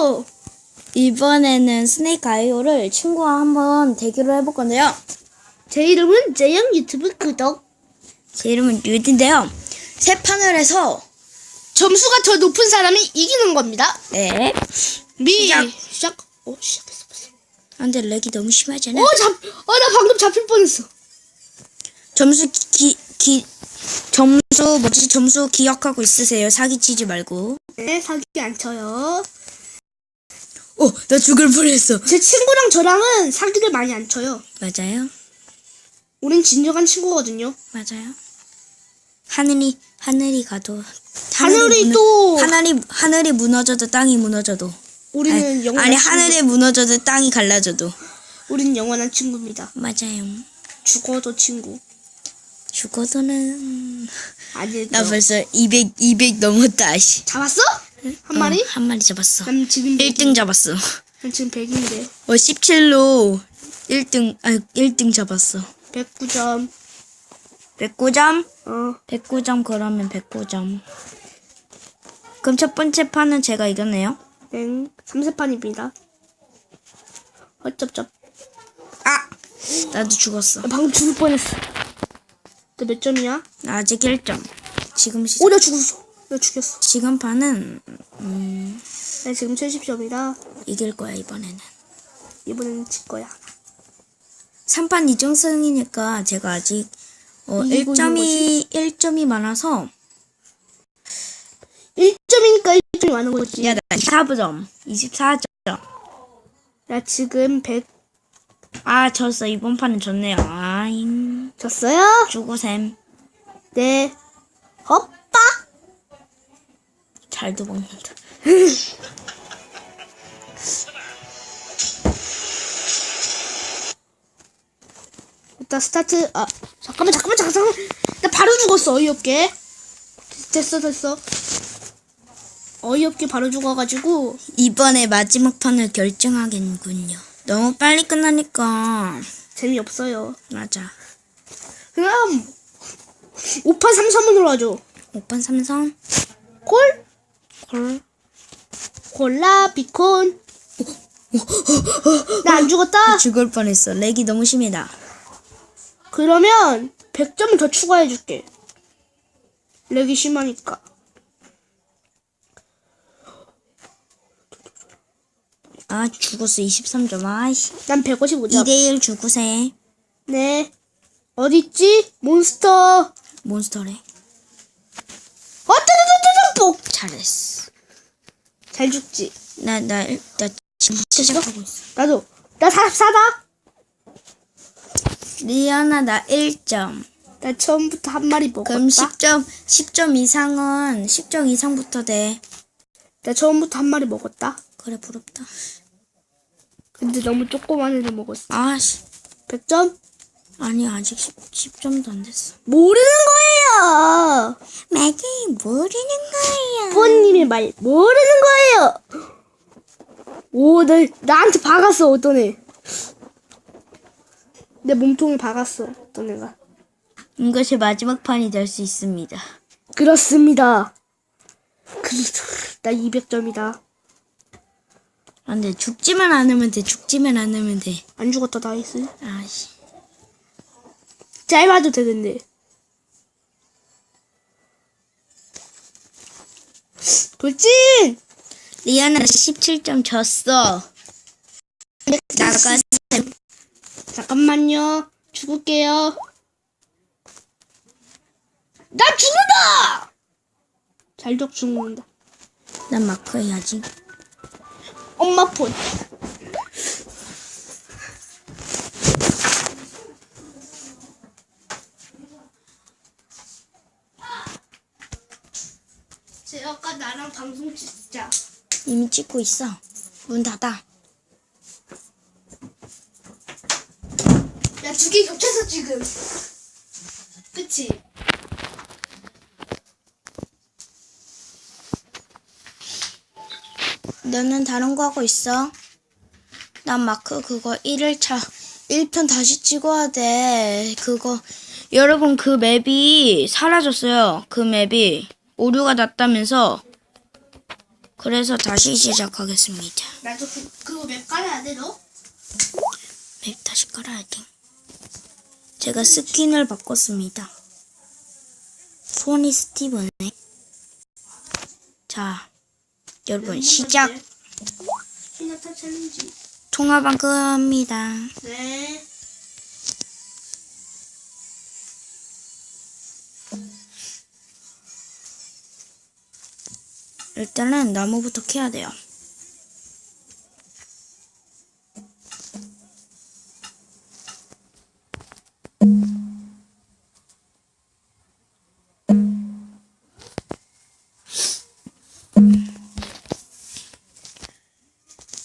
고! 이번에는 스네이크 아이오를 친구와 한번 대결을 해볼 건데요. 제 이름은 제영 유튜브 구독. 제 이름은 유디인데요. 세 판을 해서 점수가 더 높은 사람이 이기는 겁니다. 네. 미 시작. 시작. 오 시작했어 벌써. 근데 렉이 너무 심하잖아. 오 잡. 어 나 방금 잡힐 뻔했어. 점수 기, 기 점수 뭐지 점수 기억하고 있으세요. 사기치지 말고. 네 사기 안 쳐요. 어, 나 죽을 뻔했어. 제 친구랑 저랑은 사기를 많이 안 쳐요. 맞아요. 우린 진정한 친구거든요. 맞아요. 하늘이 하늘이 가도 하늘이 무너- 또- 하늘이 하늘이 무너져도 땅이 무너져도 우리는 아니, 영원한 아니 친구. 하늘이 무너져도 땅이 갈라져도 우린 영원한 친구입니다. 맞아요. 죽어도 친구. 죽어도는 아니죠. 나 벌써 200 200 넘었다. 씨. 잡았어? 한 마리? 어, 한 마리 잡았어. 난 지금 1등 잡았어. 난 지금 100인데. 어 17로 1등 아 1등 잡았어. 109점. 109점? 어. 109점 그러면 109점. 그럼 첫 번째 판은 제가 이겼네요. 땡. 3세판입니다. 어쩝쩝. 아! 나도 죽었어. 나 방금 죽을 뻔했어. 너 몇 점이야? 나 아직 1점. 지금 시, 오, 나 죽었어. 나 죽였어. 지금 판은 음, 나 지금 70점이라 이길 거야 이번에는. 이번에는 질 거야. 3판 2정승이니까 제가 아직 어, 이기고 있는 1점이 1점이 많아서 1점이니까 1점이 많은 거지. 야, 나 24점. 24점. 나 지금 100 아, 졌어. 이번 판은 졌네요. 아잉. 졌어요? 죽으셈. 네. 헛빠? 잘도 먹는다. 일단 스타트. 아, 잠깐만, 잠깐만, 잠깐만. 나 바로 죽었어, 어이없게. 됐어, 됐어. 어이없게 바로 죽어가지고. 이번에 마지막 판을 결정하겠군요. 너무 빨리 끝나니까. 재미없어요. 맞아. 그럼 5판 3선으로 하죠. 5판 삼성. 콜? 콜. 콜라 비콘. 나 안 죽었다. 죽을 뻔했어. 렉이 너무 심해다. 그러면 100점을 더 추가해 줄게. 렉이 심하니까. 아, 죽었어. 23점. 아이씨. 난 155점. 2대1 죽으세. 네. 어딨지? 몬스터. 몬스터래. 복. 잘했어. 잘 죽지. 나, 나, 일- 나 지금 시작하고 있어. 나도. 나 44다. 리아나, 나 1점. 나 처음부터 한 마리 먹었다. 그럼 10점, 10점 이상은 10점 이상부터 돼. 나 처음부터 한 마리 먹었다. 그래, 부럽다. 근데 너무 조그만 애를 먹었어. 아씨. 100점? 아니, 아직 10, 10 점도 안 됐어. 모르는 거예요. 매기 모르는 거예요. 부모님의 말 모르는 거예요. 오, 나, 나한테 박았어, 어떤 애. 내 몸통을 박았어, 어떤 애가. 이것이 마지막 판이 될 수 있습니다. 그렇습니다. 그, 나 200점이다. 아, 근데 죽지만 않으면 돼. 죽지만 않으면 돼. 안 죽었다, 나이스. 아씨. 짧아도 되는데. 돌진! 리아나 17점 졌어. 나가. 잠깐만요. 죽을게요. 나 죽는다! 잘적 죽는다. 난 마크 해야지. 엄마 폰. 제 방송 진짜 이미 찍고 있어. 문 닫아. 야 두 개 겹쳐서 지금 그치? 너는 다른 거 하고 있어? 난 마크 그거 1일차 1편 다시 찍어야 돼. 그거 여러분 그 맵이 사라졌어요. 그 맵이 오류가 났다면서 그래서 다시 시작하겠습니다. 나도 그, 그거 맵 깔아야 돼, 너? 맵 다시 깔아야 돼. 제가 스킨을 바꿨습니다. 소니 스티븐의 자 여러분 시작 시나타 챌린지. 통화방 끄합니다. 네. 일단은 나무부터 캐야 돼요.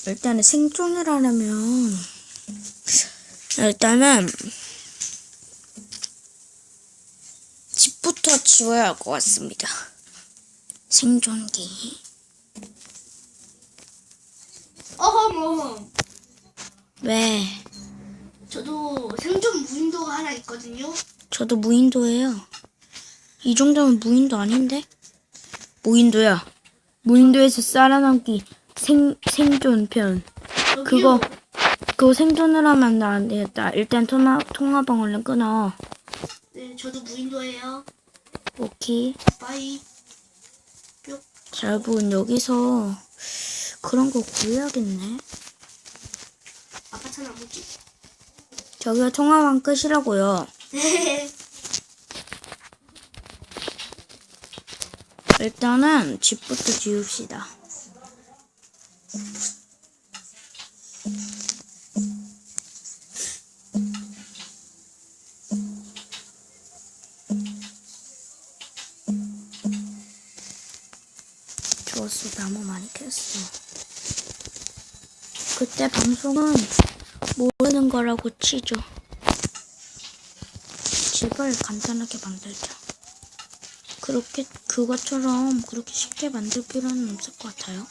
일단은 생존을 하려면 일단은 집부터 지워야 할 것 같습니다. 생존기. 어허머. 왜? 저도 생존 무인도가 하나 있거든요. 저도 무인도예요. 이 정도면 무인도 아닌데? 무인도야. 무인도에서 살아남기 생, 생존편. 그거, 그거 생존을 하면 나안 되겠다. 일단 통화, 통화방 얼른 끊어. 네, 저도 무인도예요. 오케이. 바이. 뿅. 자, 여러분, 여기서 그런 거 구해야겠네. 아파트 나무지. 저기가 통화방 끝이라고요. 네. 일단은 집부터 지웁시다. 좋았어, 나무 많이 캤어. 그때 방송은 모르는 거라고 치죠. 집을 간단하게 만들자. 그렇게 그것처럼 그렇게 쉽게 만들 필요는 없을 것 같아요.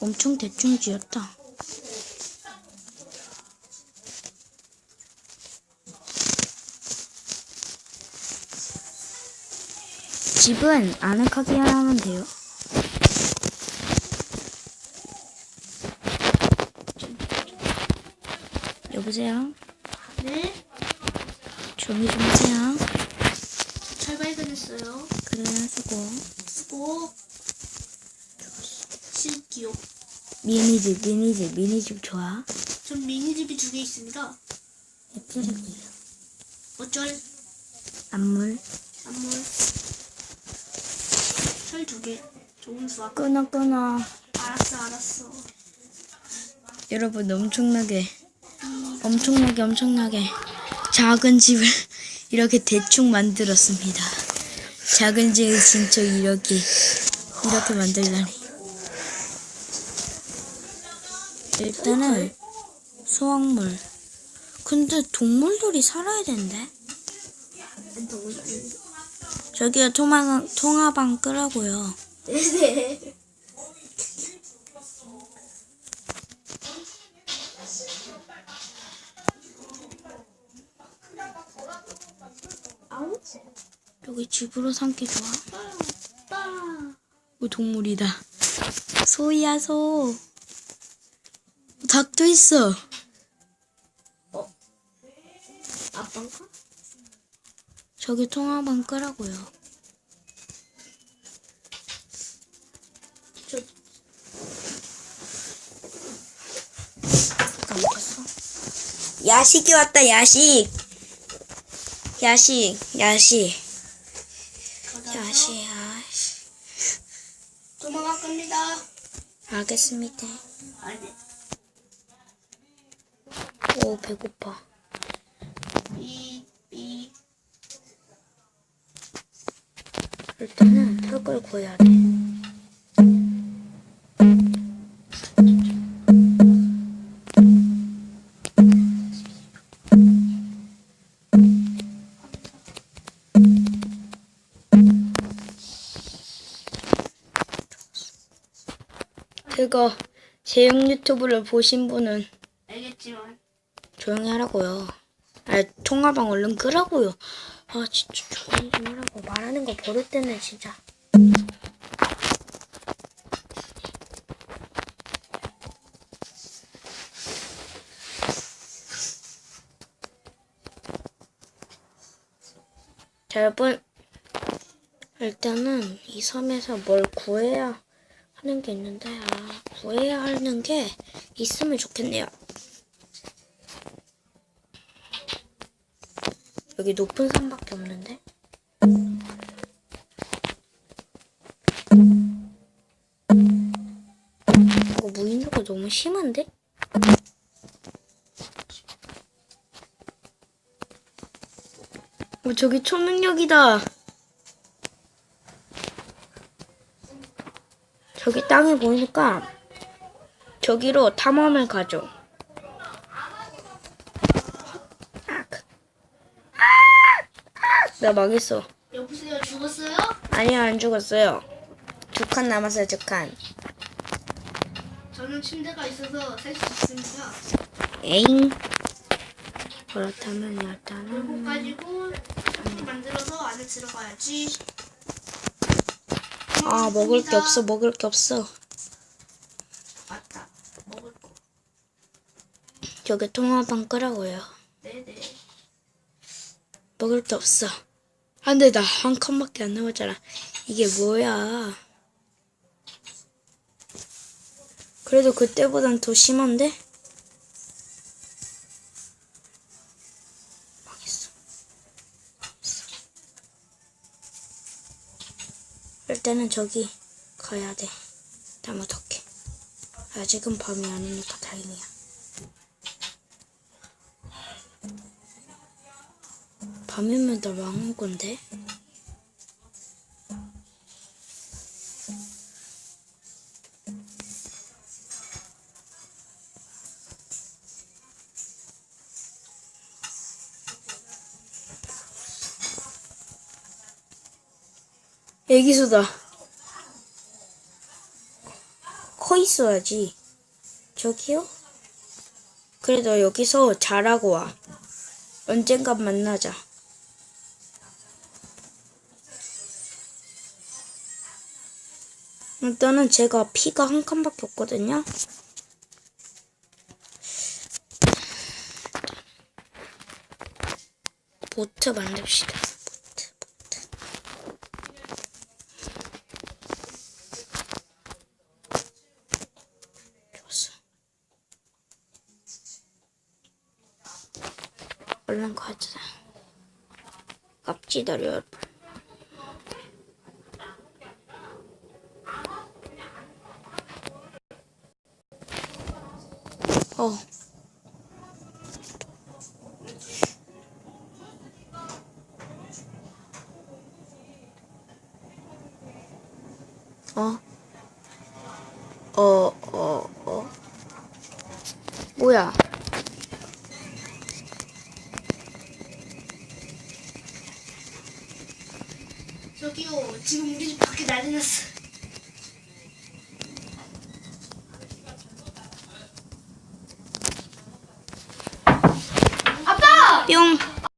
엄청 대충 지었다. 집은 아늑하게 하면 돼요. 여보세요? 네. 조용히 좀 하세요. 잘 발견했어요. 그래, 수고. 수고. 실기요. 미니집, 미니집, 미니집 좋아. 전 미니집이 두 개 있습니다. 예쁘리고요. 어쩔? 안물. 안물. 철두 개. 좋은 수학. 끊어, 끊어. 알았어, 알았어. 여러분, 엄청나게, 엄청나게, 엄청나게 작은 집을 이렇게 대충 만들었습니다. 작은 집을 진짜 이렇게, 이렇게 만들다니. 일단은 수확물. 근데 동물들이 살아야 된대. 저기요, 통화방, 통화방 끄라고요. 네네. 아우. 여기 집으로 삼기 좋아. 빠. 뭐 동물이다. 소야 소. 닭도 있어. 저기 통화방 끄라고요. 저 깜짝어. 야식이 왔다 야식. 야식 야식 야식 야식. 도망갈 겁니다. 알겠습니다. 아니. 오 배고파. 일단은 구해야 돼. 그거 제육 유튜브를 보신 분은 알겠지만. 조용히 하라고요. 아, 통화방 얼른 끄라고요. 아, 진짜 조용히 좀 하라고. 말하는 거 버릇되네, 진짜. 자, 여러분. 일단은 이 섬에서 뭘 구해야 하는 게 있는데, 아, 구해야 하는 게 있으면 좋겠네요. 여기 높은 산밖에 없는데? 너무 심한데? 어, 저기 초능력이다. 저기 땅이 보이니까 저기로 탐험을 가죠. 나 망했어. 여보세요 죽었어요? 아니요, 안 죽었어요. 두 칸 남았어요, 두 칸. 저는 침대가 있어서 살 수 있습니다. 에잉. 그렇다면 일단은 요거 가지고 좀 만들어서 안에 들어가야지. 아 먹을 게. 없어, 먹을 게 없어. 맞다. 먹을 거. 저기 통화방 끄라고요. 네네. 먹을 게 없어. 안돼, 나한 칸밖에 안 남았잖아. 이게 뭐야? 그래도 그때보단 더 심한데? 망했어. 망했어. 일단은 저기 가야 돼. 나무 덕해. 아직은 밤이 아니니까 다행이야. 밤이면 나 망한 건데? 애기수다. 커 있어야지. 저기요? 그래도 여기서 잘하고 와. 언젠간 만나자. 일단은 제가 피가 한 칸밖에 없거든요. 보트 만듭시다. 보트, 보트. 좋았어. 얼른 가자. 갑시다, 여러분. 어. 어. 어, 어, 어. 뭐야?